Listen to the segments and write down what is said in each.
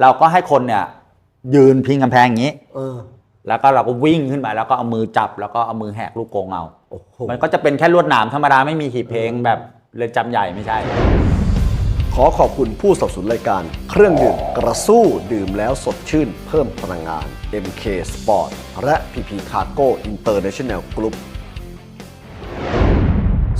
เราก็ให้คนเนี่ย ยืนพิงกำแพงอย่างนี้ เออ แล้วก็เราก็วิ่งขึ้นไปแล้วก็เอามือจับแล้วก็เอามือแหกลูกกรงเอาโอ้โหมันก็จะเป็นแค่ลวดหนามธรรมดาไม่มีหีบเพลงแบบเรือนจำใหญ่ไม่ใช่ ขอขอบคุณผู้สนับสนุนรายการ เครื่องดื่มกระสู้ดื่มแล้วสดชื่น เพิ่มพลังงาน MK Sport และ PP Cargo International Group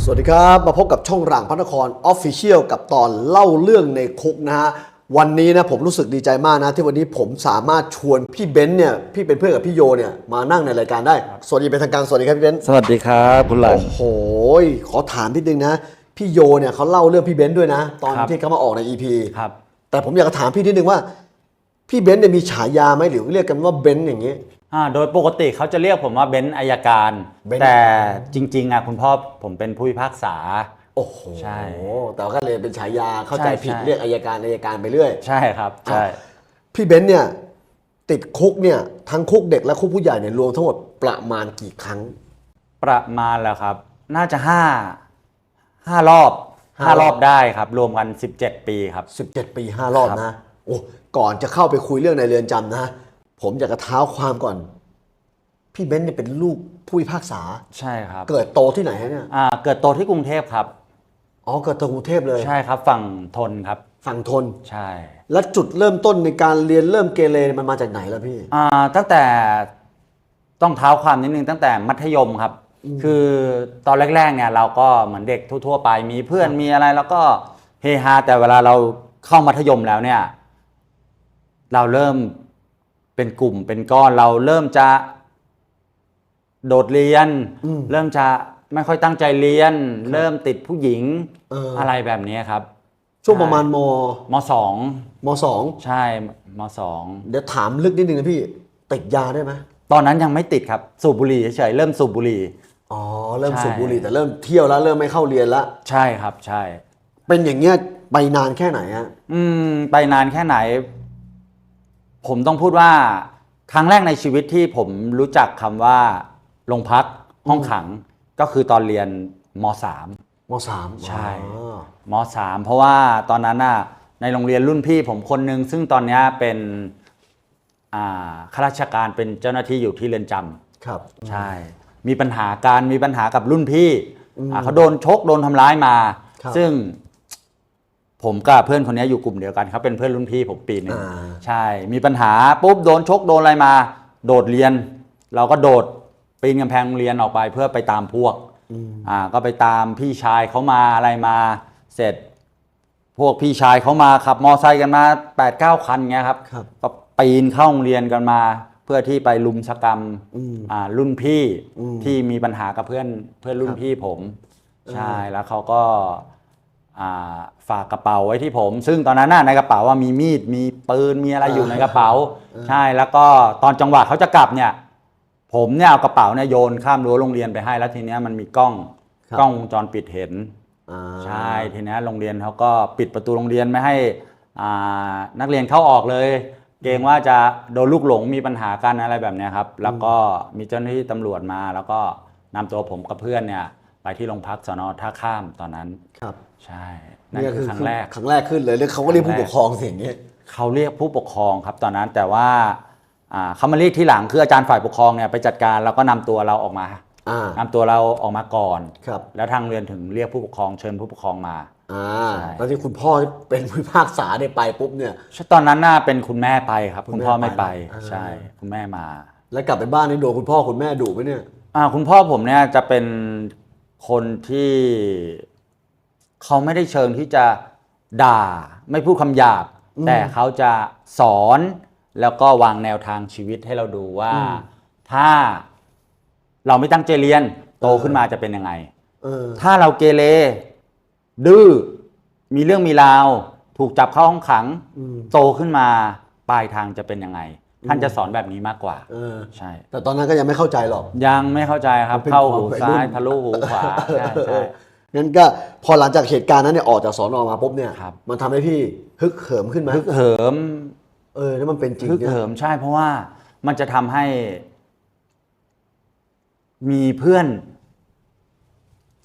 สวัสดีครับ มาพบกับช่องร่างพระนคร Official กับตอนเล่าเรื่องในคุกนะฮะ วันนี้นะผมรู้สึกดีใจมากนะ ที่วันนี้ผมสามารถชวนพี่เบนซ์เนี่ยพี่เป็นเพื่อนกับพี่โยเนี่ยมานั่งในรายการได้ สวัสดีเป็นทางการสวัสดีครับพี่เบนซ์สวัสดีครับคุณหลัง โอ้โหขอถามนิดนึงนะ พี่โยเนี่ยเขาเล่าเรื่องพี่เบนซ์ด้วยนะ ตอนครับ ที่เขามาออกใน EP ครับ แต่ผมอยากจะถามพี่นิดนึงว่า พี่เบนซ์เนี่ยมีฉายาไหมหรือเรียกกันว่าเบนซ์อย่างนี้ อ่าโดยปกติเขาจะเรียกผมว่าเบนซ์อายการ เบนซ์ แต่จริงๆอะคุณพ่อผมเป็นผู้พิพากษา โอ้โหใช่ แต่ว่าก็เลยเป็นฉายาเข้าใจใช่ผิดใช่เรียกอายการอายการไปเรื่อย ใช่ครับ ใช่ พี่เบนซ์เนี่ยติดคุกเนี่ยทั้งคุกเด็กและคุกผู้ใหญ่เนี่ยรวมทั้งหมดประมาณกี่ครั้ง ประมาณแล้วครับ น่าจะห้าห้ารอบห้ารอบได้ครับ รวมกัน 17 ปีครับ 17 ปี 5 รอบครับ นะ โอ้ก่อนจะเข้าไปคุยเรื่องในเรือนจำนะ ผมอยากจะเท้าความก่อน พี่เบนซ์เนี่ยเป็นลูกผู้พิพากษา ใช่ครับเกิดโตที่ไหนฮะเนี่ย อ่าเกิดโตที่กรุงเทพครับ อ๋อเกิดโตกรุงเทพเลย ใช่ครับ ฝั่งทนครับ ฝั่งทน ใช่แล้วจุดเริ่มต้นในการเรียนเริ่มเกเรมันมาจากไหนล่ะพี่ อ่าตั้งแต่ต้องเท้าความนิดนึงตั้งแต่มัธยมครับ คือตอนแรกๆเนี่ยเราก็เหมือนเด็กทั่วๆไป มีเพื่อนมีอะไรแล้วก็เฮฮาแต่เวลาเราเข้ามัธยมแล้วเนี่ย เราเริ่มเป็นกลุ่มเป็นก้อนเราเริ่มจะโดดเรียนอืมเริ่มจะ ไม่ค่อยตั้งใจเรียน เริ่มติดผู้หญิงเอออ อะไรแบบนี้ครับ ช่วงประมาณมมสองมสองใช่มสองเดี๋ยวถามลึกนิดนึงนะพี่ติดยาได้ไหมตอนนั้นยังไม่ติดครับ สูบบุหรี่เฉยๆเริ่มสูบบุหรี่ อ๋อเริ่มใช่ สูบบุหรี่แต่เริ่มเที่ยวแล้วเริ่มไม่เข้าเรียนแล้วใช่ครับใช่ เป็นอย่างเงี้ยไปนานแค่ไหนฮะอืมไปนานแค่ไหน ผมต้องพูดว่า ครั้งแรกในชีวิตที่ผมรู้จักคำว่าโรงพักห้องขัง ก็คือตอนเรียนมสาม มสามใช่ อ๋อมสามเพราะว่าตอนนั้นน่ะในโรงเรียนรุ่นพี่ผมคนหนึ่งซึ่งตอนเนี้ยเป็นอ่าข้าราชการเป็นเจ้าหน้าที่อยู่ที่เรือนจำครับ ใช่ มีปัญหาการมีปัญหากับรุ่นพี่อ่าเขาโดนชกโดนทำร้ายมา ครับซึ่ง ผมกับเพื่อนคนนี้อยู่กลุ่มเดียวกันเขาเป็นเพื่อนรุ่นพี่ผมปีหนึ่งอ่า ใช่ มีปัญหาปุ๊บโดนชกโดนอะไรมา โดดเรียน เราก็โดด ปีนกำแพงโรงเรียนออกไปเพื่อไปตามพวกอ่าก็ไปตามพี่ชายเขามาอะไรมาเสร็จ พวกพี่ชายเขามาขับมอไซค์กันมา8ปดเก้าคันเงี้ยครับครับ ก็ปีนเข้าโรงเรียนกันมา เพื่อที่ไปลุมสกรรมอืม อ่ารุ่นพี่อืมที่มีปัญหากับเพื่อนเพื่อนรุ่คนรับพี่ผม ใช่แล้วเขาก็อ่าฝากกระเป๋าไว้ที่ผม ซึ่งตอนนั้นน่ะในกระเป๋าว่ามีมีดมีปืนมีอะไรอยู่ในกระเป๋า ใช่แล้วก็ตอนจังหวะเขาจะกลับเนี่ย ผมเนี่ยเอากระเป๋าเนี่ยโยนข้ามรั้วโรงเรียนไปให้แล้วทีเนี้ยมันมีกล้องครับ กล้องวงจรปิดเห็น อ่าใช่ทีเนี้ยโรงเรียนเขาก็ปิดประตูโรงเรียนไม่ให้อ่านักเรียนเข้าออกเลย เกรงว่าจะโดนลูกหลงมีปัญหากันอะไรแบบเนี้ยครับ แล้วก็มีเจ้าหน้าที่ตำรวจมา แล้วก็นำตัวผมกับเพื่อนเนี่ยไปที่โรงพักสนท่าข้ามตอนนั้น ครับใช่นั่นนี่คือครั้งแรก ครั้งแรกขึ้นเลยแล้วเขาก็เรียกผู้ปกครองเสียางเงี้ยเขาเรียกผู้ปกครองครับตอนนั้นแต่ว่า อ่าเขามาเรียกที่หลังคืออาจารย์ฝ่ายปกครองเนี่ยไปจัดการแล้วก็นำตัวเราออกมาอ่านำตัวเราออกมาก่อนครับแล้วทางเรียนถึงเรียกผู้ปกครองเชิญผู้ปกครองมาอ่าใช่แล้วที่คุณพ่อเป็นผู้พิพากษาเนี่ยไปปุ๊บเนี่ยตอนนั้นน่าเป็นคุณแม่ไปครับ คุคุณณแม่พ่อไม่ไปไปอ่าใช่คุณแม่มา แล้วกลับไปบ้านนี่โดนคุณพ่อคุณแม่ดุไหมเนี่ยอ่าคุณพ่อผมเนี่ยจะเป็นคนที่เขาไม่ได้เชิงที่จะด่า ไม่พูดคำหยาบ แต่เขาจะสอน แล้วก็วางแนวทางชีวิตให้เราดูว่าถ้าเราไม่ตั้งใจเรียนโตขึ้นมาจะเป็นยังไง เออ ถ้าเราเกเรดื้อมีเรื่องมีราว ถูกจับเข้าห้องขัง อืม โตขึ้นมาปลายทางจะเป็นยังไง ท่านจะสอนแบบนี้มากกว่า เออ ใช่ แต่ตอนนั้นก็ยังไม่เข้าใจหรอก ยังไม่เข้าใจครับเป็นเข้าหูความวัยซ้ายรุ่นทะลุหูขวาใช่ใช่ งั้นก็พอหลังจากเหตุการณ์นั้นเนี่ยออกจากสอนอมาปุ๊บเนี่ย ครับ มันทำให้พี่ฮึกเหิมขึ้นไหมฮึกเหิม เออแล้วมันเป็นจริงฮึกเนี่ยเหิมใช่เพราะว่ามันจะทำให้ มีเพื่อน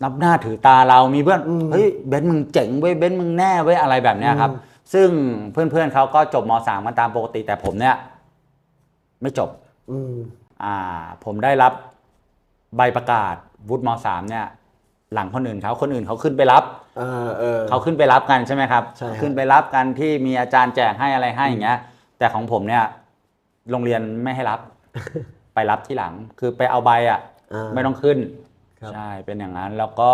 นับหน้าถือตาเรามีเพื่อนเฮ้ยเบนซ์มึงเจ๋งเว้ยเบนซ์มึงแน่เว้ยอะไรแบบเนี้ยครับ ซึ่งเพื่อนๆเขาก็จบมสามกันตามปกติ แต่ผมเนี่ย ไม่จบ อืมอ่า ผมได้รับใบประกาศวุฒิมสามเนี่ย หลังคนอื่นเขาคนอื่นเขาขึ้นไปรับ เออเออ เขาขึ้นไปรับกันใช่ไหมครับ ใช่ครับ ขึ้นไปรับกันที่มีอาจารย์แจกให้อะไรให้อย่างเงี้ย แต่ของผมเนี่ย โรงเรียนไม่ให้รับ ไปรับที่หลัง คือไปเอาใบอะ อ่า ไม่ต้องขึ้น ครับใช่เป็นอย่างนั้นแล้วก็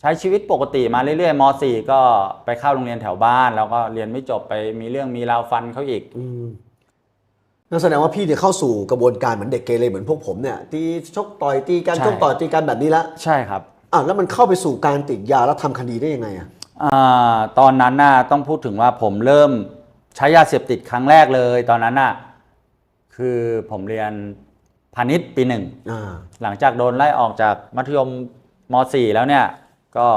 ใช้ชีวิตปกติมาเรื่อยๆม .4 ก็ไปเข้าโรงเรียนแถวบ้าน แล้วก็เรียนไม่จบไปมีเรื่องมีราวฟันเขาอีก อืมนั่นแสดงว่าพี่เนี่ยเข้าสู่กระบวนการเหมือนเด็กเกเรเหมือนพวกผมเนี่ยตีชกต่อยตีกันใช่ ชกต่อยตีกันแบบนี้แล้วใช่ครับ อะแล้วมันเข้าไปสู่การติดยาแล้วทำคดีได้ยังไงอะ อาตอนนั้นน่ะต้องพูดถึงว่าผมเริ่ม ใช้ยาเสพติดครั้งแรกเลย ตอนนั้นน่ะคือผมเรียนพาณิชย์ปีหนึ่งอ่า หลังจากโดนไล่ออกจากมัธยมม .4 แล้วเนี่ยก็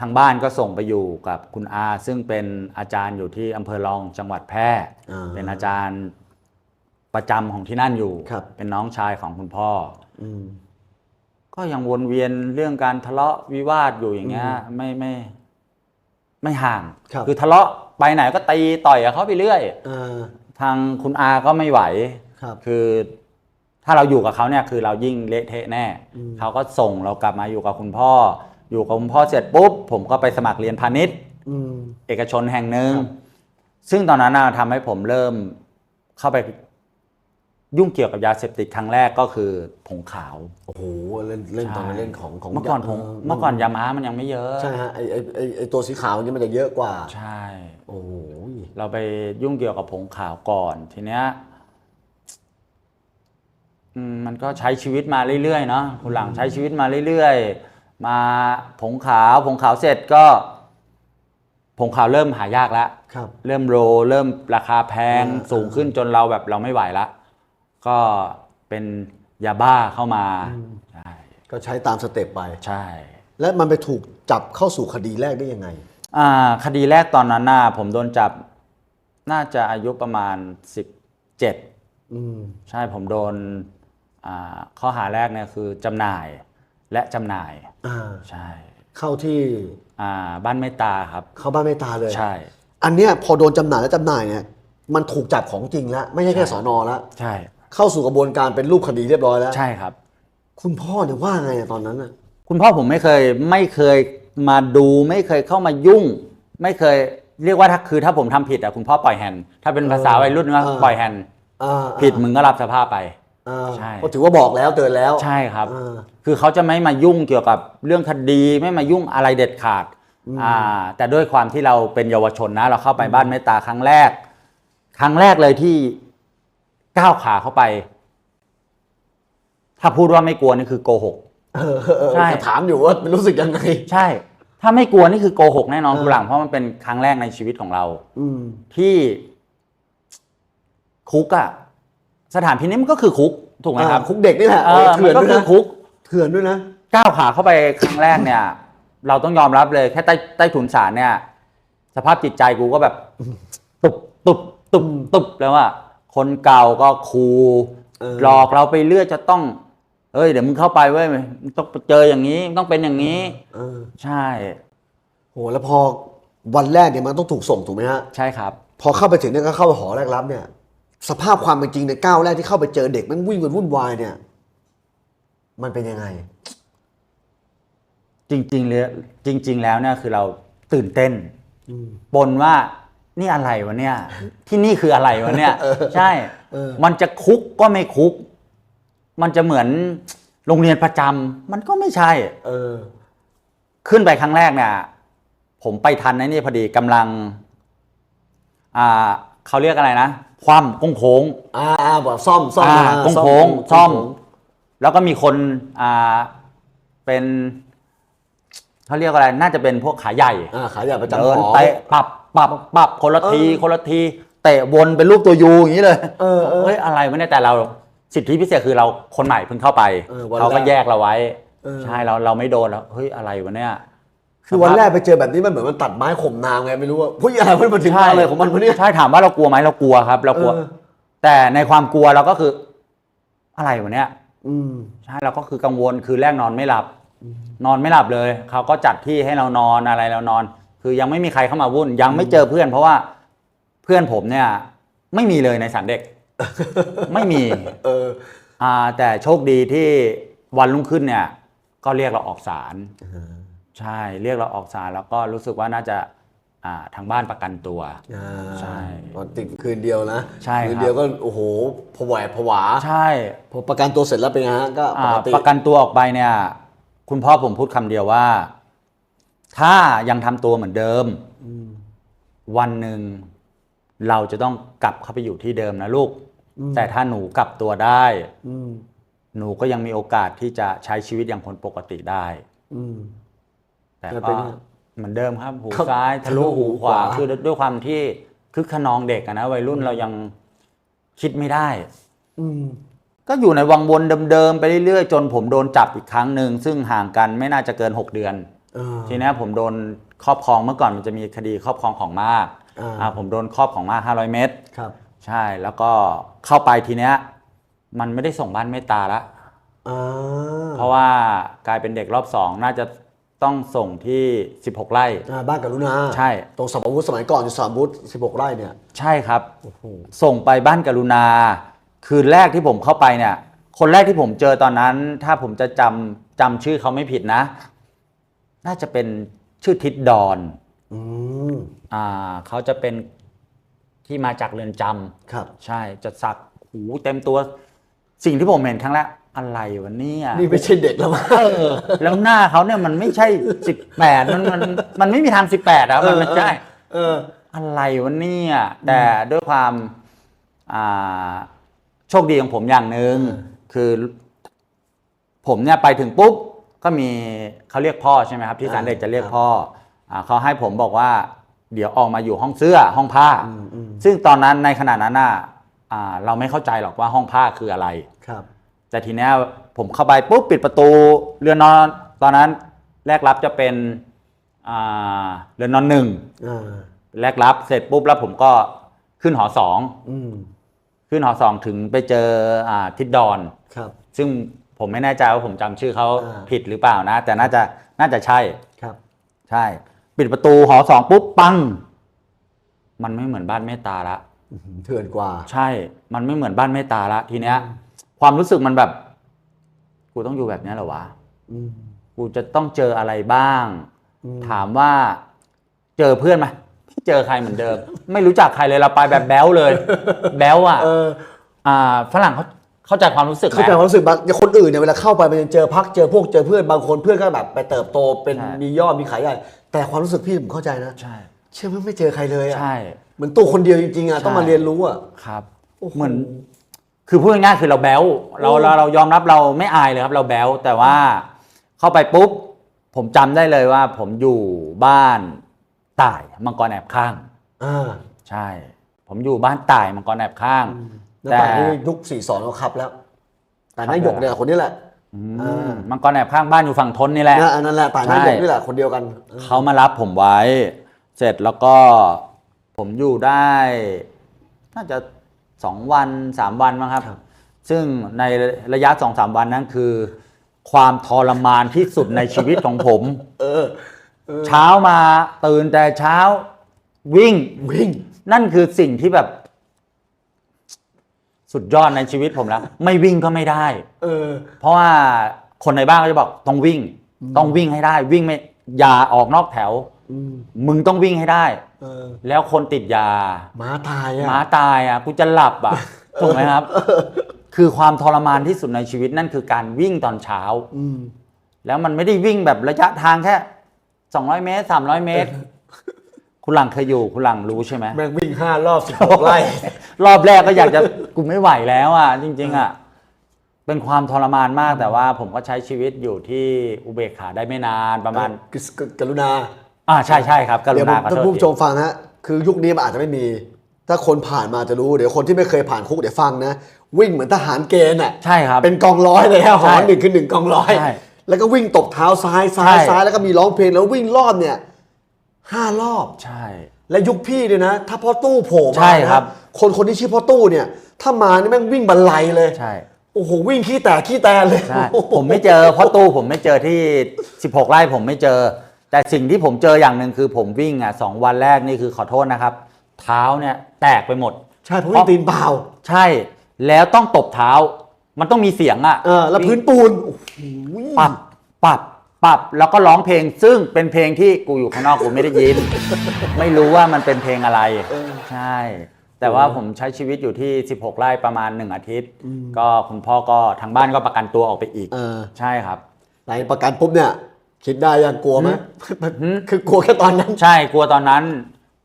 ทางบ้านก็ส่งไปอยู่กับคุณอา ซึ่งเป็นอาจารย์อยู่ที่อำเภอรองจังหวัดแพร่ อ่าเป็นอาจารย์ประจำของที่นั่นอยู่ ครับ เป็นน้องชายของคุณพ่อ อืม ก็ยังวนเวียนเรื่องการทะเลาะวิวาทอยู่อย่างเงี้ยไม่ไม่ ไม่ห่างครับ อทะเลาะ ไปไหนก็ตีต่อยกับเขาไปเรื่อยอ่าทางคุณอาก็ไม่ไหว ครับ คือถ้าเราอยู่กับเขาเนี่ยคือเรายิ่งเละเทะแน่เขาก็ส่งเรากลับมาอยู่กับคุณพ่อ อยู่กับคุณพ่อเสร็จปุ๊บ ผมก็ไปสมัครเรียนพาณิชย์ อืม เอกชนแห่งหนึ่งซึ่งตอนนั้นนะทำให้ผมเริ่มเข้าไป ยุ่งเกี่ยวกับยาเสพติดครั้งแรกก็คือผงขาว โอ้โหเล่นเล่นตอนนั้นเล่นของของเมื่อก่อนผงเมื่อก่อนยาม้ามันยังไม่เยอะใช่ฮะไอไอไอไอตัวสีขาวนี่มันจะเยอะกว่า ใช่ โอ้โหเราไปยุ่งเกี่ยวกับผงขาวก่อน ทีเนี้ยอืมมันก็ใช้ชีวิตมาเรื่อยๆเนาะคุณหลังใช้ชีวิตมาเรื่อยๆ มาผงขาวผงขาวเสร็จก็ผงขาวเริ่มหายากแล้วครับเริ่มโรเริ่มราคาแพงอ่าสูงขึ้นจนเราแบบเราไม่ไหวละ ก็เป็นยาบ้าเข้ามาใช่ก็ใช้ตามสเต็ปไป ใช่ และมันไปถูกจับเข้าสู่คดีแรกได้ยังไง อ่า คดีแรกตอนนั้นน่ะผมโดนจับน่าจะอายุประมาณ 17อืมใช่ผมโดนอ่าข้อหาแรกเนี่ยคือจำหน่ายและจำหน่าย อ่าใช่เข้าที่อ่าบ้านเมตตาครับ เข้าบ้านไม่ตาเลย ใช่ อันเนี้ยพอโดนจำหน่ายและจำหน่ายเนี่ยมันถูกจับของจริงแล้ว ไม่ใช่แค่สอนอแล้ว ใช่ เข้าสู่กระบวนการเป็นรูปคดีเรียบร้อยแล้ว ใช่ครับ คุณพ่อเนี่ยว่าไงอะตอนนั้นอะคุณพ่อผมไม่เคยไม่เคยมาดูไม่เคยเข้ามายุ่ง ไม่เคยเรียกว่าถ้าคือถ้าผมทำผิดอะคุณพ่อปล่อยแฮนด์ถ้าเป็นภาษาวัยรุ่นก็ปล่อยแฮนด์อ่าผิดมึงก็รับสภาพไป อ่าใช่ ก็ถือว่าบอกแล้วเตือนแล้ว ใช่ครับ อ่าคือเขาจะไม่มายุ่งเกี่ยวกับเรื่องคดีไม่มายุ่งอะไรเด็ดขาดอ่าแต่ด้วยความที่เราเป็นเยาวชนนะ เราเข้าไปบ้านเมตตาครั้งแรก ครั้งแรกเลยที่ ก้าวขาเข้าไป ถ้าพูดว่าไม่กลัวนี่คือโกหก เออเออเออใช่ จะถามอยู่ว่ามันรู้สึกยังไง ใช่ ถ้าไม่กลัวนี่คือโกหกแน่นอนเออ คุณหลังเพราะมันเป็นครั้งแรกในชีวิตของเรา อืม ที่คุกอะสถานพินิจมันก็คือคุกถูกไหมครับอ่าคุกเด็กนี่แหละเออเถื่มัอนนก็ด้วยคือนะคุก เถื่อนด้วยนะ ก้าวขาเข้าไปครั้งแรกเนี่ย เราต้องยอมรับเลยแค่ใต้ใต้ถุนศาลเนี่ย สภาพจิตใจกูก็แบบ ตุบตุบตุบตุบแล้วอะ คนเก่าก็คูเออหลอกเราไปเรื่อยจะต้อง เอ้ยเดี๋ยวมึงเข้าไปเว้ยมึงต้องเจออย่างนี้ต้องเป็นอย่างนี้เออใช่ โหแล้วพอวันแรกเนี่ยมันต้องถูกส่งถูกไหมฮะใช่ครับ พอเข้าไปถึงเนี่ยก็เข้าไปหอแรกรับเนี่ย สภาพความเป็นจริงในก้าวแรกที่เข้าไปเจอเด็กมันวิ่งกันวุ่นวายเนี่ย มันเป็นยังไง จริงๆเลยจริง ๆ แล้วเนี่ยคือเราตื่นเต้นปนว่า นี่อะไรวะเนี่ย ที่นี่คืออะไรวะเนี่ย ใช่เออมันจะคุกก็ไม่คุก มันจะเหมือนโรงเรียนประจำมันก็ไม่ใช่ เออ ขึ้นไปครั้งแรกเนี่ย ผมไปทันในะนี่พอดีกำลัง อ่าเขาเรียกอะไรนะ คว่ำโค้งๆอ่าอ่าบอกซ่อมซ่อมอ่าอ่าโค้งๆซ่อมโค้งแล้วก็มีคนอ่าเป็นเขาเรียกอะไร น่าจะเป็นพวกขาใหญ่อ่าขายใหญ่ประจำเดินหอเตะปรับ ปรับปรับคนละทีเออคนละทีเตะวนเป็นรูปตัวยูอย่างนี้เลยเออเออเฮ้ยอะไรวะเนี่ยแต่เราสิทธิพิเศษคือเราคนใหม่เพิ่งเข้าไปเออวันเขาก็แรกแยกเราไว้เออใช่เราเราไม่โดนแล้วเฮ้ยอะไรวะเนี่ย คือวันแรกไปเจอแบบนี้มันเหมือนมันตัดไม้ข่มนางไงไม่รู้ว่าผู้ใหญ่มันมาถึงมาเลยของมันวะเนี่ย ใช่ถามว่าเรากลัวไหมเรากลัวครับ เรากลัว เออ แต่ในความกลัวเราก็คือ อะไรวะเนี่ยอืม ใช่เราก็คือกังวลคือแรกนอนไม่หลับ นอนไม่หลับเลยเขาก็จัดที่ให้เรานอนอะไรเรานอน คคือยังไม่มีใครเข้ามาวุ่น ยังไม่เจอเพื่อน เพราะว่าเพื่อนผมเนี่ย ไม่มีเลยในสารเด็ก ไม่มีเอออ่าแต่โชคดีที่วันรุ่งขึ้นเนี่ย ก็เรียกเราออกศาลใช่เรียกเราออกศาลแล้วก็รู้สึกว่าน่าจะอ่าทางบ้านประกันตัวอ่าใช่ตอนติดคืนเดียวนะใช่ครับคืนเดียวก็โอ้โหผวาผวาใช่พอประกันตัวเสร็จแล้วเป็นไงฮะก็ปอ่ากติประกันตัวออกไปเนี่ย คุณพ่อผมพูดคำเดียวว่า ถ้ายังทำตัวเหมือนเดิม วันหนึ่งเราจะต้องกลับเข้าไปอยู่ที่เดิมนะลูก แต่ถ้าหนูกลับตัวได้อืมหนูก็ยังมีโอกาสที่จะใช้ชีวิตอย่างคนปกติได้อืมแต่แล้วเป็ก็นไงเหมือนเดิมครับ หูครับซ้ายทะลุทะลุหูหูขวาขวาคือด้วยความที่คึกขนองเด็กอะนะวัยรุ่นเรายังคิดไม่ได้อืมก็อยู่ในวังวนเดิมๆไปเรื่อยๆ จนผมโดนจับอีกครั้งหนึ่งซึ่งห่างกันไม่น่าจะเกิน6เดือนอ่า ทีเนี้ยผมโดนครอบครองเมื่อก่อนมันจะมีคดีครอบครองของมากอ่าอ่าผมโดนครอบของมาก 500 เมตรครับ ใช่แล้วก็เข้าไปทีเนี้ยมันไม่ได้ส่งบ้านเมตตาละอ่าเพราะว่ากลายเป็นเด็กรอบสองน่าจะต้องส่งที่ 16 ไร่อ่าบ้านกรุณาใช่ตรงสมอาวุธสมัยก่อนอยู่สามอาวุธ16 ไร่เนี่ย ใช่ครับโอ้โหส่งไปบ้านกรุณา คืนแรกที่ผมเข้าไปเนี่ย คนแรกที่ผมเจอตอนนั้น ถ้าผมจะจำจำชื่อเขาไม่ผิดนะ น่าจะเป็นชื่อทิดดอนอืมอ่าเขาจะเป็นที่มาจากเรือนจำครับ ใช่จะสักหูเต็มตัว สิ่งที่ผมเห็นครั้งแรกอะไรวะเนี่ยนี่ไม่ใช่เด็กแล้วมั้ง เออแล้วหน้าเขาเนี่ยมันไม่ใช่สิบแปดมันมันมันไม่มีทางสิบแปดอะมันไม่ใช่ เออ อะไรวะเนี่ยแต่ด้วยความอ่าโชคดีของผมอย่างหนึ่งคือ ผมเนี่ยไปถึงปุ๊บ ก็มีเขาเรียกพ่อใช่ไหมครับที่ศาลเด็กจะเรียกครับพ่ออาเขาให้ผมบอกว่า เดี๋ยวออกมาอยู่ห้องเสื้อห้องผ้า อืมอืมซึ่งตอนนั้นในขณะนั้นน่ะอ่าเราไม่เข้าใจหรอกว่าห้องผ้าคืออะไร ครับ แต่ทีเนี้ยผมเข้าไปปุ๊บปิดประตูเรือนนอนตอนนั้นแรกรับจะเป็นอ่าเรือนนอนหนึ่งอ่า แรกรับเสร็จปุ๊บแล้วผมก็ขึ้นหอสองอืม ขึ้นหอสองถึงไปเจออ่าทิดดอน ครับ ซึ่ง ผมไม่แน่ใจว่าผมจำชื่อเขาอ่า ผิดหรือเปล่านะ แต่น่าจะน่าจะใช่ ครับ ใช่ ปิดประตูหอสองปุ๊บปัง มันไม่เหมือนบ้านเมตตาละ อื้อหือเถื่อนกว่า ใช่ มันไม่เหมือนบ้านเมตตาละทีเนี้ย ความรู้สึกมันแบบ กูต้องอยู่แบบเนี้ยเหรอวะ อืมกูจะต้องเจออะไรบ้าง อืมถามว่าเจอเพื่อนไหมไม่เจอใครเหมือนเดิม ไม่รู้จักใครเลยเราไปแบบแบ๊วเลย แบ๊วอะเออ อ่าฝรั่งเขา เข้าใจความรู้สึกไหม เข้าใจความรู้สึกบางอย่างคนอื่นเนี่ยเวลาเข้าไปมันจะเจอพักเจอพวกเจอเพื่อนบางคนเพื่อนก็แบบไปเติบโตเป็นใช่ มียอดมีขายใหญ่แต่ความรู้สึกพี่ผมเข้าใจนะใช่ เชื่อว่าไม่เจอใครเลยอะใช่ เหมือนตัวคนเดียวจริงๆอะใช่ ต้องมาเรียนรู้อะ ครับโอ้โหเหมือน คือพูดง่ายๆคือเราแบ๊วเราโอ้เราเรายอมรับเราไม่อายเลยครับ เราแบ๊วแต่ว่าเข้าไปปุ๊บ ผมจำได้เลยว่า ผมอยู่บ้านต่ายมังกรแอบข้าง อ่า ใช่ ผมอยู่บ้านต่ายมังกรแอบข้างแล้วป่านนี้ยุคสี่สอนเขาขับแล้ว แต่นายกเนี่ยคนนี้แหละอือ่ามมังกรแอบข้างบ้านอยู่ฝั่งทนนี่แหละเนี่ยอันนั้นแหละป่านนายกนี่แหละคนเดียวกัน เขามารับผมไว้ เสร็จแล้วก็ผมอยู่ได้ น่าจะสองวันสามวันมั้งครับครับ ซึ่งในระยะสองสามวันนั้นคือ ความทรมานที่สุดในชีวิตของผม เออเช้ามาตื่นแต่เช้า วิ่งวิ่ง นั่นคือสิ่งที่แบบ สุดยอดในชีวิตผมแล้ว ไม่วิ่งก็ไม่ได้ เออ เพราะว่าคนในบ้านก็จะบอกต้องวิ่ง ต้องวิ่งให้ได้ วิ่งไม่อย่าออกนอกแถว อืมมึงต้องวิ่งให้ได้ เออแล้วคนติดยาหมาตายอะ หมาตายอะกูจะหลับอะถูกไหมครับ คือความทรมานที่สุดในชีวิตนั่นคือการวิ่งตอนเช้า อืม แล้วมันไม่ได้วิ่งแบบระยะทางแค่ 200 เมตร 300 เมตร คุณหลังเคยอยู่คุณหลังรู้ใช่ไหมแม่งวิ่งห้ารอบสิบหกไร่ รอบแรกก็อยากจะกูไม่ไหวแล้วอะ จริง ๆ อะ เป็นความทรมานมากแต่ว่าผมก็ใช้ชีวิตอยู่ที่อุเบกขาได้ไม่นานประมาณกกกรุณาอ่าใช่ใช่ครับกรุเดี๋ยวผณามขอท่านโทษผู้ทีชมฟังฮะคือยุคนี้มันอาจจะไม่มี ถ้าคนผ่านมาจะรู้ เดี๋ยวคนที่ไม่เคยผ่านคุกเดี๋ยวฟังนะ วิ่งเหมือนทหารเกณฑ์อะ ใช่ครับ เป็นกองร้อยเลยฮะหใช่อหนึ่งคือหนึ่งกองร้อย ใช่แล้วก็วิ่งตบเท้าซ้ายซ้ายใช่ ซ้ายแล้วก็มีร้องเพลงแล้ววิ่งรอบเนี่ย ห้ารอบใช่ และยุคพี่เนี่ยนะ ถ้าพ่อตู้โผล่มาใช่ครับ นะคนคนที่ชื่อพ่อตู้เนี่ย ถ้ามานี่แม่งวิ่งบันไลเลยใช่ โอ้โหวิ่งขี้แตกขี้แตนเลยใช่ผมไม่เจอเพราะตู้ผมไม่เจอที่ 16 ไร่ผมไม่เจอ แต่สิ่งที่ผมเจออย่างหนึ่งคือผมวิ่งอะสองวันแรกนี่คือขอโทษนะครับ เท้าเนี่ยแตกไปหมด ใช่เพราะวิ่งตีนเปล่าใช่แล้วต้องตบเท้า มันต้องมีเสียงอะเออแล้วพื้นปูนโอ้โหปรับปรับ ปรับแล้วก็ร้องเพลงซึ่งเป็นเพลงที่กูอยู่ข้างนอกกูไม่ได้ยิน ไม่รู้ว่ามันเป็นเพลงอะไร ใช่ แต่ว่าผมใช้ชีวิตอยู่ที่ 16 ไร่ประมาณ 1 อาทิตย์ ก็คุณพ่อก็ทางบ้านก็ประกันตัวออกไปอีก เออ ใช่ครับ หลังประกันปุ๊บเนี่ย คิดได้ยังกลัวไหมคือกลัวแค่ตอนนั้น ใช่กลัวตอนนั้น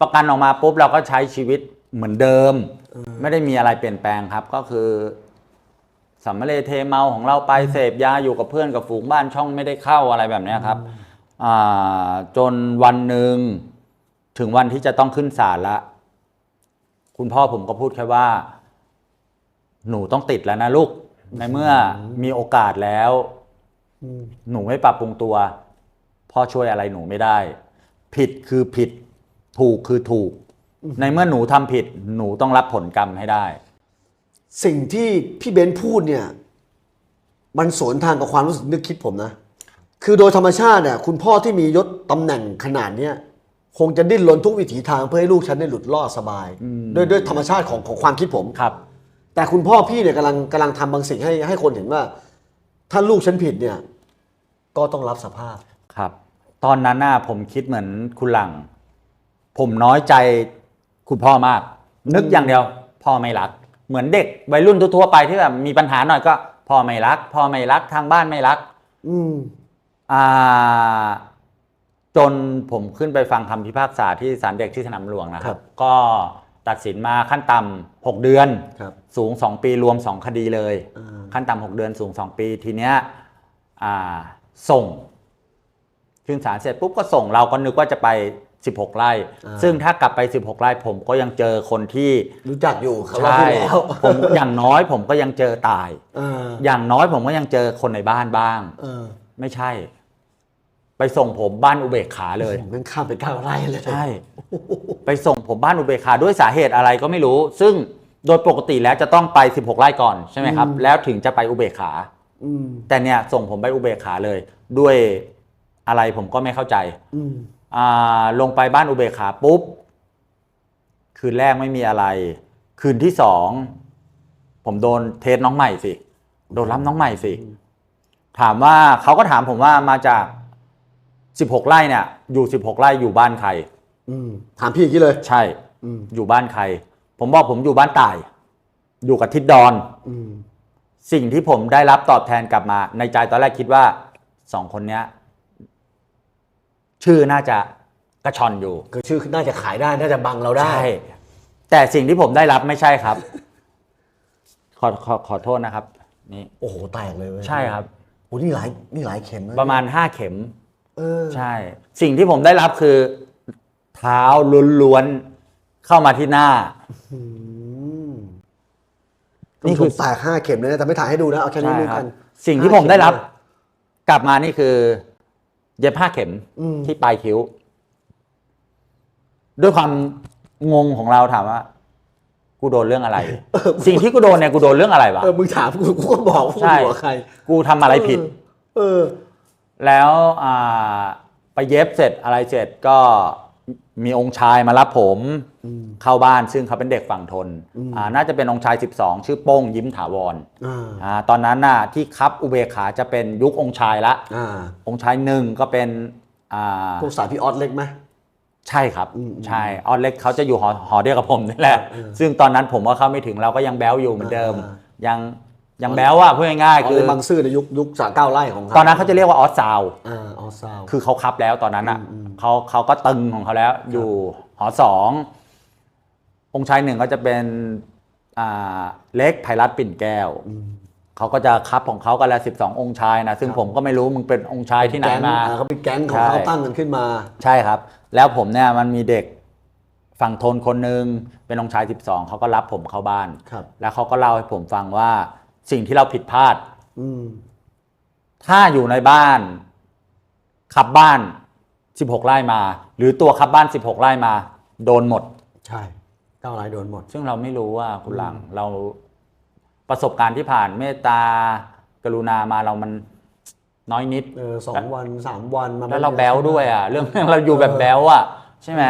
ประกันออกมาปุ๊บเราก็ใช้ชีวิตเหมือนเดิม ไม่ได้มีอะไรเปลี่ยนแปลงครับก็คือ สัมมาเลเทเมาของเราไปเสพยาอยู่กับเพื่อนกับฝูงบ้านช่องไม่ได้เข้าอะไรแบบเนี้ยครับอ่าจนวันหนึ่งถึงวันที่จะต้องขึ้นศาลละ คุณพ่อผมก็พูดแค่ว่า หนูต้องติดแล้วนะลูก ในเมื่อมีโอกาสแล้วหนูไม่ปรับปรุงตัว พ่อช่วยอะไรหนูไม่ได้ ผิดคือผิด ถูกคือถูก ในเมื่อหนูทำผิด หนูต้องรับผลกรรมให้ได้ สิ่งที่พี่เบนซ์พูดเนี่ย มันสวนทางกับความรู้สึกนึกคิดผมนะ คือโดยธรรมชาติเนี่ยคุณพ่อที่มียศตำแหน่งขนาดเนี้ยคงจะดิ้นรนทุกวิถีทางเพื่อให้ลูกฉันได้หลุดรอดสบายด้วยด้วยธรรมชาติของของความคิดผมครับ แต่คุณพ่อพี่เนี่ยกำลังกำลังทำบางสิ่งให้ให้คนเห็นว่า ถ้าลูกฉันผิดเนี่ย ก็ต้องรับสภาพ ครับ ตอนนั้นน่ะผมคิดเหมือนคุณหลัง ผมน้อยใจคุณพ่อมาก นึกอย่างเดียว พ่อไม่รัก เหมือนเด็กวัยรุ่นทั่วๆไปที่แบบมีปัญหาหน่อยก็พ่อไม่รักพ่อไม่รักทางบ้านไม่รัก อืมอ่าจนผมขึ้นไปฟังคำพิพากษาที่ศาลเด็กที่สนามหลวงนะคครัรับบก็ตัดสินมาขั้นต่ำหกเดือน ครับ สูง2ปีรวม2คดีเลย อ่า ขั้นต่ำหกเดือนสูง2ปีทีเนี้ยอ่าส่งขึ้นศาลเสร็จปุ๊บก็ส่งเราก็นึกว่าจะไป 16 ไร่ซึ่งถ้ากลับไป 16 ไร่ผมก็ยังเจอคนที่รู้จักอยู่เขาใช่เล่าที่แล้วผมอย่างน้อยผมก็ยังเจอตาย เอออย่างน้อยผมก็ยังเจอคนในบ้านบ้าง เออไม่ใช่ ไปส่งผมบ้านอุเบกขาเลย ผมมันข้ามไปก้าวไร่เลยใช่ ไปส่งผมบ้านอุเบกขาด้วยสาเหตุอะไรก็ไม่รู้ ซึ่งโดยปกติแล้วจะต้องไป 16 ไร่ก่อนใช่ไหมครับ แล้วถึงจะไปอุเบกขา อืมแต่เนี่ยส่งผมไปอุเบกขาเลย ด้วยอะไรผมก็ไม่เข้าใจ อืมอ่า ลงไปบ้านอุเบกขาปุ๊บ คืนแรกไม่มีอะไร คืนที่สองผมโดนเทสน้องใหม่สิ โดนรับน้องใหม่สิ ถามว่าเขาก็ถามผมว่ามาจากสิบหกไร่เนี่ย อยู่สิบหกไร่อยู่บ้านใครอืมถามพี่อย่างนี้เลย ใช่อืมอยู่บ้านใคร ผมบอกผมอยู่บ้านตาย อยู่กับทิดดอนอืมสิ่งที่ผมได้รับตอบแทนกลับมา ในใจตอนแรกคิดว่าสองคนเนี้ย ชื่อน่าจะกระชอนอยู่คือชื่อน่าจะขายได้น่าจะบังเราได้ ใช่ แต่สิ่งที่ผมได้รับไม่ใช่ครับ ขอขอขอโทษนะครับ นี่ โอ้โหแตกเลยเว้ยใช่ครับ โอ้นี่หลายนี่หลายเข็มนประมาณห้าเข็ม เออใช่ สิ่งที่ผมได้รับคือ เท้าล้วนๆเข้ามาที่หน้า อืมนี่นี่คืคือ อแตกห้าเข็มเลยนะแต่ไม่ถ่ายให้ดูนะเอาแค่นี้ใช่ดูครักับนสิ่งที่ผมได้รับ กลับมานี่คือ เย็บห้าเข็มอืม ที่ปลายคิ้ว ด้วยความงงของเราถามว่า กูโดนเรื่องอะไร สิ่งที่กูโดนเนี่ยกูโดนเรื่องอะไรวะ เออมึงถามกูกูก็บอกว่ากูใช่อยู่กับใครกูทำอะไรผิด เออ แล้วอ่าไปเย็บเสร็จอะไรเสร็จก็ มีองค์ชายมารับผมเข้าบ้านซึ่งเขาเป็นเด็กฝั่งทนอ่าน่าจะเป็นองค์ชาย 12 ชื่อโป้งยิ้มถาวรอ่าอ่าตอนนั้นน่ะที่คับอุเบกขาจะเป็นยุคองค์ชายละอ่าองค์ชายหนึ่งก็เป็นอ่าพวกสายพี่ออสเล็กไหมใช่ครับใช่ออสเล็กเขาจะอยู่หอหอเดียวกับผมนี่แหละ ซึ่งตอนนั้นผมก็เข้าไม่ถึงเราก็ยังแบ้วอยู่เหมือนเดิมอ่ายังยังแบ้วว่าพูดง่ายออๆสคืเล็อกบางซื่อในยุคยุคสาเก้าไร่ของตอนนั้นเขาจะเรียกว่าออสซาวอ่าออสซาวคือเขาคับแล้วตอนนั้นอะ เขาเขาก็ตึงของเขาแล้ว อยู่หอสององค์ชายหนึ่งก็จะเป็นอ่าเล็กไพรัตปิ่นแก้วเขาก็จะคับของเขากันละสิบสององค์ชายนะซึ่งผมก็ไม่รู้มึงเป็นองค์ชายที่ไหนแก๊งมาอ่เขาเป็นแก๊งของใช่เขาตั้งกันขึ้นมา ใช่ครับ แล้วผมเนี่ยมันมีเด็กฝั่งทนคนหนึ่งเป็นองค์ชาย 12 เขาก็รับผมเข้าบ้านครับ แล้วเขาก็เล่าให้ผมฟังว่าสิ่งที่เราผิดพลาดอืมถ้าอยู่ในบ้าน ขับบ้าน 16 ไร่มา หรือตัวขับบ้าน 16 ไร่มา โดนหมด ใช่เก้าไร่โดนหมด ซึ่งเราไม่รู้ว่าคุณหลังเราประสบการณ์ที่ผ่านเมตตากรุณามาเรามันน้อยนิดเออสองวันสามวันมาแล้วเราแบลด้วยอะ เรื่องเราอยู่แบบแบลอะ ใช่ไหม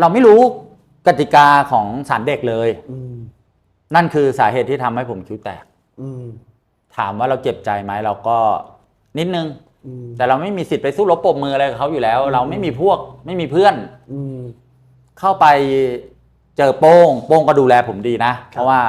เราไม่รู้กติกาของสารเด็กเลยอืมนั่นคือสาเหตุที่ทำให้ผมคิ้วแตกอืมถามว่าเราเจ็บใจไหมเราก็นิดนึง อืมแต่เราไม่มีสิทธิ์ไปสู้รบปรบมืออะไรกับเขาอยู่แล้ว เราไม่มีพวกไม่มีเพื่อน อืม เข้าไปเจอโป้งโป้งก็ดูแลผมดีนะ เพราะว่า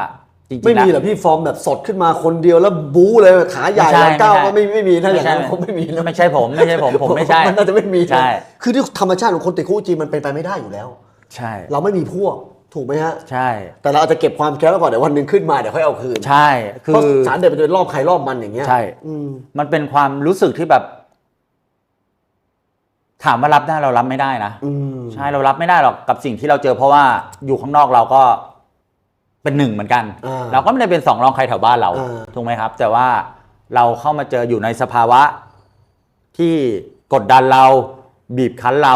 จริงๆไม่นะมีเหรอพี่ฟอร์มแบบสดขึ้นมาคนเดียวแล้วบู๊เลยขาใหญ่ไม่ใช่แล้วก้าวไม่ใช่ก็ไม่ไม่มีถ้าอย่างนั้นไม่ใช่ คงไม่มีแล้วไม่ใช่ผมไม่ใช่ผมผมไม่ใช่ มันน่าจะไม่มีใช่ คือด้วยธรรมชาติของคนติดคุกจริงมันเป็นไปไม่ได้อยู่แล้ว ใช่ เราไม่มีพวก ถูกไหมฮะ ใช่ แต่เราอาจจะเก็บความแค้นไว้ก่อนเดี๋ยววันหนึ่งขึ้นมาเดี๋ยวค่อยเอาคืนใช่ คืเพราะอสารเด็ดมันจะเป็นรอบใครรอบมันอย่างเงี้ยใช่ อืม มันเป็นความรู้สึกที่แบบ ถามว่ารับได้เรารับไม่ได้นะ อืม ใช่เรารับไม่ได้หรอกกับสิ่งที่เราเจอ เพราะว่าอยู่ข้างนอกเราก็เป็นหนึ่งเหมือนกัน อ่าเราก็ไม่ได้เป็นสองรองใครแถวบ้านเราอ่า ถูกไหมครับ แต่ว่าเราเข้ามาเจออยู่ในสภาวะที่กดดันเรา บีบคั้นเรา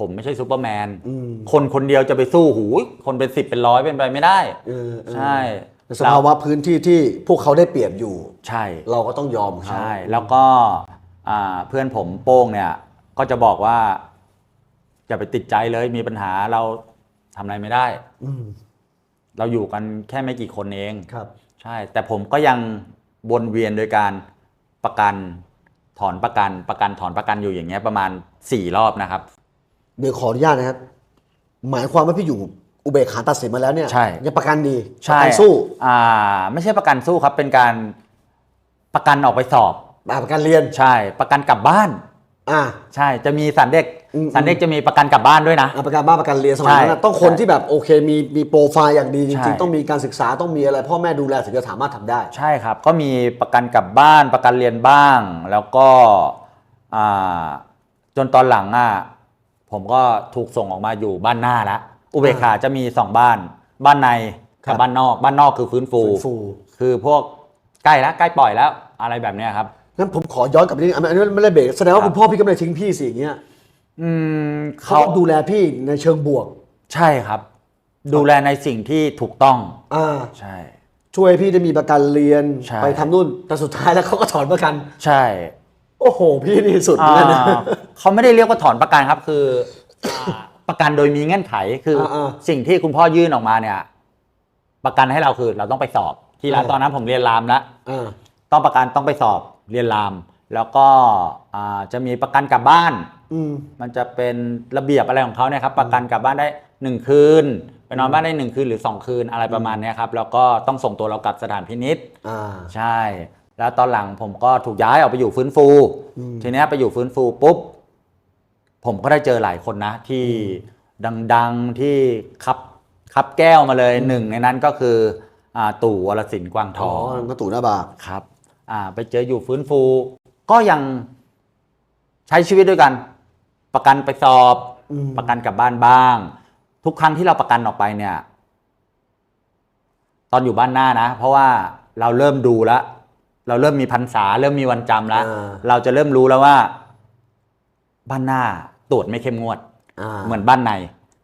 ผมไม่ใช่ซูเปอร์แมนอืมคนคนเดียวจะไปสู้หูยคนเป็นสิบเป็นร้อยเป็นไปไม่ได้เออเออใช่ในสภาวะพื้นที่ที่พวกเขาได้เปรียบอยู่ ใช่ เราก็ต้องยอมเขาใช่แล้วก็อ่าเพื่อนผมโป้งเนี่ย ก็จะบอกว่า อย่าไปติดใจเลยมีปัญหาเราทำอะไรไม่ได้อืมเราอยู่กันแค่ไม่กี่คนเองครับ ใช่ แต่ผมก็ยังวนเวียนโดยการประกันถอนประกันประกันถอนประกันอยู่อย่างเงี้ยประมาณสี่รอบนะครับ เดี๋ยวขออนุญาตนะครับ หมายความว่าพี่อยู่อุเบกขาตัดสินมาแล้วเนี่ยใช่ ยังประกันดีปใช่ระกันสู้อ่า ไม่ใช่ประกันสู้ครับ เป็นการประกันออกไปสอบ อ่าประกันเรียน ใช่ ประกันกลับบ้าน อ่า ใช่ จะมีสันเด็กอืม สันเด็กจะมีประกันกลับบ้านด้วยนะ อ่าประกันบ้านประกันเรียนสมัยนั้นใช่นะต้องคนที่แบบโอเคมีมีโปรไฟล์อย่างดีจใช่ ริงๆต้องมีการศึกษาต้องมีอะไรพ่อแม่ดูแลถึงจะสามารถทำได้ ใช่ครับ ก็มีประกันกลับบ้านประกันเรียนบ้าง แล้วก็อ่าจนตอนหลังอะ ผมก็ถูกส่งออกมาอยู่บ้านหน้าแล้วอุเบกขาจะมีสองบ้าน บ้านในครักับบบ้านนอก บ้านนอกคือฟื้นฟูฟื้นฟูคือพวกใกล้แล้วใกล้ปล่อยแล้วอะไรแบบเนี้ยครับ งั้นผมขอย้อนกลับไปนิดนึงอันนี้ไม่ได้เบรกแสดงว่าครับคุณพ่อพี่ก็ไม่ได้ทิ้งพี่สิอย่างเงี้ยอืมเขาเขาก็ดูแลพี่ในเชิงบวก ใช่ครับ ดูแลในสิ่งที่ถูกต้อง อ่า ใช่ ช่วยพี่ได้มีประกันเรียนใช่ ไปทำนู่น แต่สุดท้ายแล้วเขาก็ถอนประกัน ใช่ โอ้โห พี่นี่สุดเหมือนกันนะ อ่าเขาไม่ได้เรียกว่าถอนประกันครับคืออ่าประกันโดยมีเงื่อนไขคืออาสิ่งที่คุณพ่อยื่นออกมาเนี่ย ประกันให้เราคือ เราต้องไปสอบ ที่ร้านอ่า ตอนนั้นผมเรียนรามแล้วอ่าต้องประกันต้องไปสอบเรียนราม แล้วก็อ่าจะมีประกันกลับบ้าน อืม มันจะเป็นระเบียบอะไรของเขาเนี่ยครับประกันกลับบ้านได้หนึ่งคืน ไปนอนบ้านได้หนึ่งคืนหรือสองคืนอะไรประมาณเนี้ยครับแล้วก็ต้องส่งตัวเรากลับสถานพินิษ อ่า ใช่ แล้วตอนหลังผมก็ถูกย้ายออกไปอยู่ฟื้นฟูอืมทีเนี้ยไปอยู่ฟื้นฟูปุ๊บ ผมก็ได้เจอหลายคนนะ ที่ดังๆที่คับคับแก้วมาเลยหนึ่งในนั้นก็คืออ่าตู่วรสินกวางทอ๋อองกระตูหน้าบาก ครับอ่าไปเจออยู่ฟื้นฟู ก็ยังใช้ชีวิตด้วยกัน ประกันไปสอบ อืม ประกันกลับบ้านบ้าง ทุกครั้งที่เราประกันออกไปเนี่ย ตอนอยู่บ้านหน้านะ เพราะว่าเราเริ่มดูแล้ว เราเริ่มมีพรรษาเริ่มมีวันจำแล้ว อ่า เราจะเริ่มรู้แล้วว่า บ้านหน้าตรวจไม่เข้มงวด อ่าเหมือนบ้านใน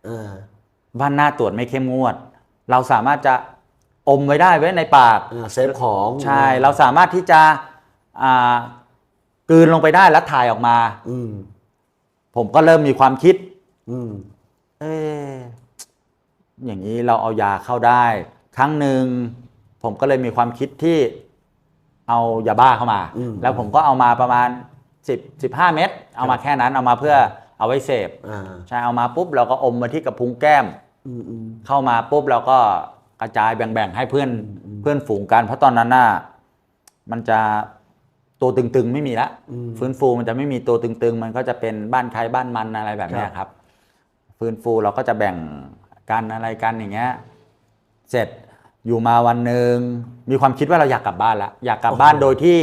อ่าบ้านหน้าตรวจไม่เข้มงวด เราสามารถจะอมไว้ได้ไว้ในปาก อ่าเซฟของใช่ เราสามารถที่จะอ่ากลืนลงไปได้แล้วถ่ายออกมา อืมผมก็เริ่มมีความคิด อืม เอ๊ะอย่างนี้เราเอายาเข้าได้ ครั้งหนึ่งผมก็เลยมีความคิดที่ เอายาบ้าเข้ามา อืมแล้วผมก็เอามาประมาณ 10 15 เม็ดเอามาแค่นั้นเอามาเพื่อเอาไว้เสพอ่าใช่เอามาปุ๊บเราก็อมมาที่กระพุ้งแก้ม อืมอืม เข้ามาปุ๊บเราก็กระจายแบ่งๆให้เพื่อนเพื่อนฝูงกัน เพราะตอนนั้นน่ะมันจะตัวตึงๆไม่มีละอืม ฟื้นฟูมันจะไม่มีตัวตึงๆ มันก็จะเป็นบ้านใครบ้านมันอะไรแบบเนี้ยครับครับฟื้นฟูเราก็จะแบ่งกันอะไรกันอย่างเงี้ย เสร็จ อยู่มาวันหนึ่งมีความคิดว่าเราอยากกลับบ้านละอยากกลับบ้านโดยที่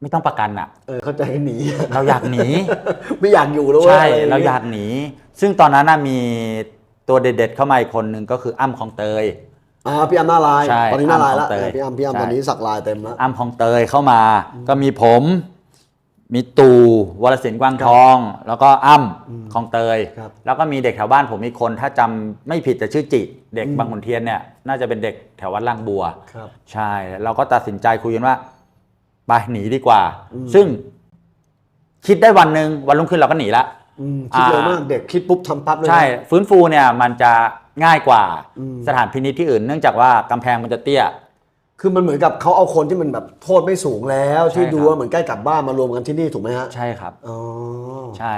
ไม่ต้องประกันอะ เออเข้าใจกันหนี เราอยากหนี ไม่อยากอยู่แล้วว้ใช่ะไงงี้เราอยากหนี ซึ่งตอนนั้นน่ะมีตัวเด็ด ๆ เข้ามาอีกคนหนึ่งก็คืออ้ำของเตยอ่าพี่อ้ำหน้าลายใช่ตอนนี้หน้าลายแล้วอ้ำของเตยพี่อ้ำพี่อ้ำใช่ตอนนี้สักลายเต็มแล้วอ้ำของเตยเข้ามา ก็มีผม มีตูวรศิลป์กวางทอง แล้วก็อ้ำของเตย ครับแล้วก็มีเด็กแถวบ้านผมอีกคนถ้าจำไม่ผิดจะชื่อจิ เด็กอืมบางขุนเทียนเนี่ยน่าจะเป็นเด็กแถววัดลางบัว ครับ ใช่ เราก็ตัดสินใจคุยกันว่าไปหนีดีกว่าซึ่งคิดได้วันหนึ่งวันรุ่งขึ้นเราก็หนีละ อืมคิดเร็วมากเด็กคิดปุ๊บทำปั๊บเลยนะ ใช่ ฟื้นฟูเนี่ยมันจะง่ายกว่าอืม สถานพินิจที่อื่น เนื่องจากว่ากำแพงมันจะเตี้ย คือมันเหมือนกับเขาเอาคนที่มันแบบโทษไม่สูงแล้วใช่ที่ดูครับว่าเหมือนใกล้กลับบ้านมารวมกันที่นี่ถูกไหมฮะ ใช่ครับอ๋อ ใช่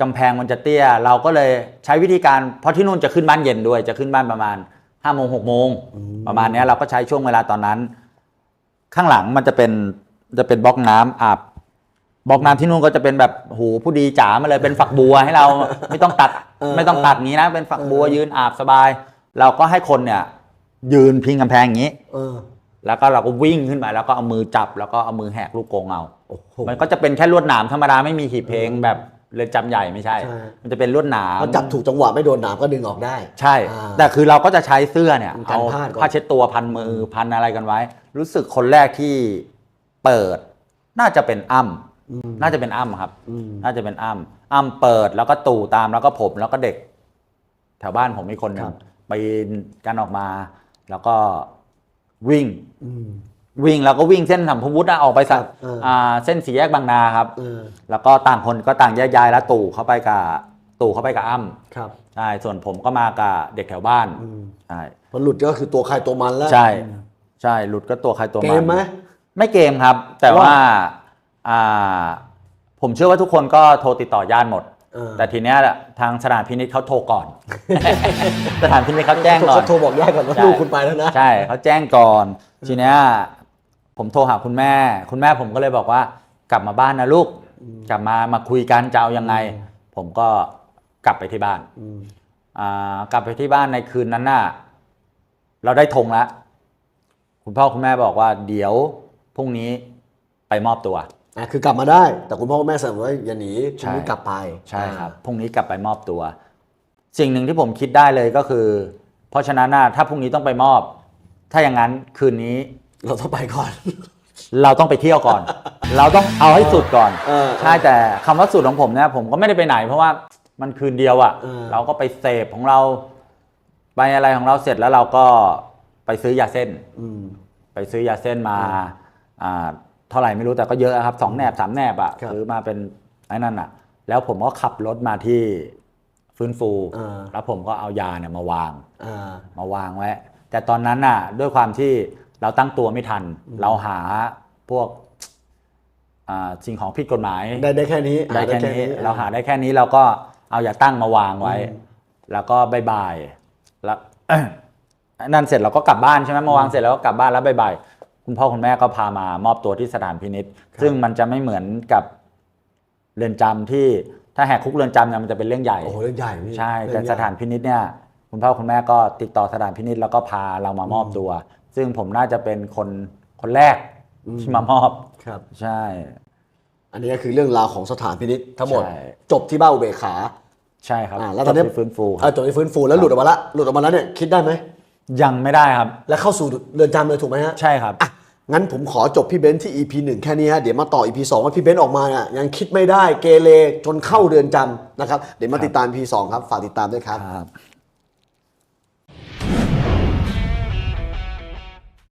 กำแพงมันจะเตี้ย เราก็เลยใช้วิธีการเพราะที่นู่นจะขึ้นบ้านเย็นด้วย จะขึ้นบ้านประมาณห้าโมงหกโมงประมาณเนี้ยเราก็ใช้ช่วงเวลาตอนนั้น ข้างหลังมันจะเป็นจะเป็นบล็อกน้ำอาบบล็อกน้ำที่นู่นก็จะเป็นแบบหูผู้ดีจ๋ามาเลยเป็นฝักบัวให้เราไม่ต้องตัด ไม่ต้องตัดงี้นะ เป็นฝักบัวยืนอาบสบาย เราก็ให้คนเนี่ย ยืนพิงกำแพงอย่างนี้ เออ แล้วก็เราก็วิ่งขึ้นไปแล้วก็เอามือจับแล้วก็เอามือแหกลูกกรงเอา โอ้โห มันก็จะเป็นแค่ลวดหนามธรรมดาไม่มีหีบเพลงแบบเรือนจำใหญ่ไม่ใช่ ใช่ มันจะเป็นลวดหนาม เขาจับถูกจังหวะไม่โดนหนามก็ดึงออกได้ ใช่ อ่าแต่คือเราก็จะใช้เสื้อเนี่ยกันเอาพลาดก่อน ผ้าเช็ดตัวพันมือพันอะไรกันไว้ รู้สึกคนแรกที่เปิด น่าจะเป็นอ้ำน่าจะเป็นอ้ำครับ อืมน่าจะเป็นอ้ำอ้ำเปิดแล้วก็ตู่ตามแล้วก็ผมแล้วก็เด็ก แถวบ้านผมมีคนหนึ่ครังบปีนกันออกมา แล้วก็วิ่งอืม วิ่งแล้วก็วิ่งเส้นสัมพวุฒิอะออกไปสักครับเอออ่าเส้นสี่แยกบางนาครับ เออแล้วก็ต่างคนก็ต่างแยกย้ายแล้วตู่เข้าไปกับตู่เข้าไปกับอ้ำครับใช่ส่วนผมก็มากับเด็กแถวบ้านอืมใช่พอหลุดก็คือตัวใครตัวมันแล้วใช่ใช่หลุดก็ตัวใครตัวเกมันมไหม ไม่เกมครับ แต่ว่าว่าอ่า ผมเชื่อว่าทุกคนก็โทรติดต่อญาติหมดเออ แต่ทีเนี้ยทางสถานพินิจเขาโทรก่อน สถานพินิจเขาแจ้งก่อน เขาโทรบอกญาติก่อนว่าใช่ ลูกคุณไปแล้วนะ ใช่เขาแจ้งก่อน ทีเนี้ยผมโทรหาคุณแม่ คุณแม่ผมก็เลยบอกว่า กลับมาบ้านนะลูก กลับมามาคุยกันจะเอายังไง ผมก็กลับไปที่บ้านอืมอ่ากลับไปที่บ้านในคืนนั้นน่ะ เราได้ธงแล้วคุณพ่อคุณแม่บอกว่า เดี๋ยวพรุ่งนี้ไปมอบตัว อะคือกลับมาได้ แต่คุณพ่อคุณแม่สั่งว่าอย่าหนีใช่คุณนี้กลับไปใช่ครับพรุ่งนี้กลับไปมอบตัว สิ่งหนึ่งที่ผมคิดได้เลยก็คือ เพราะฉะนั้นน่ะถ้าพรุ่งนี้ต้องไปมอบ ถ้าอย่างนั้นคืนนี้เราต้องไปก่อน เราต้องไปเที่ยวก่อน เราต้องเอาให้สุดก่อนเออใช่แต่คำว่าสุดของผมเนี่ยผมก็ไม่ได้ไปไหน เพราะว่ามันคืนเดียวอะ่ะ เออ เราก็ไปเสพของเราไปอะไรของเราเสร็จแล้วเราก็ไปซื้อยาเส้น อืม ไปซื้อยาเส้นมาอ่า เท่าไหร่ไม่รู้แต่ก็เยอะครับสองแหนบสามแหนบอะครับซื้อมาเป็นไอ้นั่นอะแล้วผมก็ขับรถมาที่ฟื้นฟูอ่าแล้วผมก็เอายาเนี่ยมาวางอ่ามาวางไว้ แต่ตอนนั้นน่ะ ด้วยความที่เราตั้งตัวไม่ทัน เราหาพวกอ่าสิ่งของผิดกฎหมาย ได้ได้แค่นี้ได้อ่แค่นี้ เราหาได้แค่นี้เราก็เอาอย่าตั้งมาวางไว้ แล้วก็บายบายแล้วนั่นเสร็จเราก็กลับบ้านใช่ไหมมาวางเสร็จแล้วก็กลับบ้านแล้วบายบาย คุณพ่อคุณแม่ก็พามามอบตัวที่สถานพินิษซึ่งมันจะไม่เหมือนกับเรือนจำที่ถ้าแหกคุกเรือนจำเนี่ยมันจะเป็นเรื่องใหญ่โอ้โหเรื่องใหญ่พี่ใช่แต่เรื่องใหญ่สถานพินิษเนี่ย คุณพ่อคุณแม่ก็ติดต่อสถานพินิษแล้วก็พาเรามามอบตัว ซึ่งผมน่าจะเป็นคนคนแรกที่มามอบครับ ใช่ อันนี้ก็คือเรื่องราวของสถานพินิษทั้งหมดใช่จบที่บ้านอุเบกขา ใช่ครับอ่าแล้วตอนนี้จบที่ฟื้นฟูคเอรัอบจบที่ฟื้นฟูแล้วหลุดออกมาละหลุดออกมาแล้วเนี่ยคิดได้ไหมยังไม่ได้ครับ แล้วเข้าสู่เรือนจำเลยถูกไหมฮะใช่ครับอะ งั้นผมขอจบพี่เบนซ์ที่ EP 1 แค่นี้ฮะ เดี๋ยวมาต่อ EP 2 ว่าพี่เบนซ์ออกมาเนี่ยยังคิดไม่ได้เกเรจนเข้าเรือนจำนะครับ เดี๋ยวมาติดตาม EP 2 ครับ ฝากติดตามด้วยครับ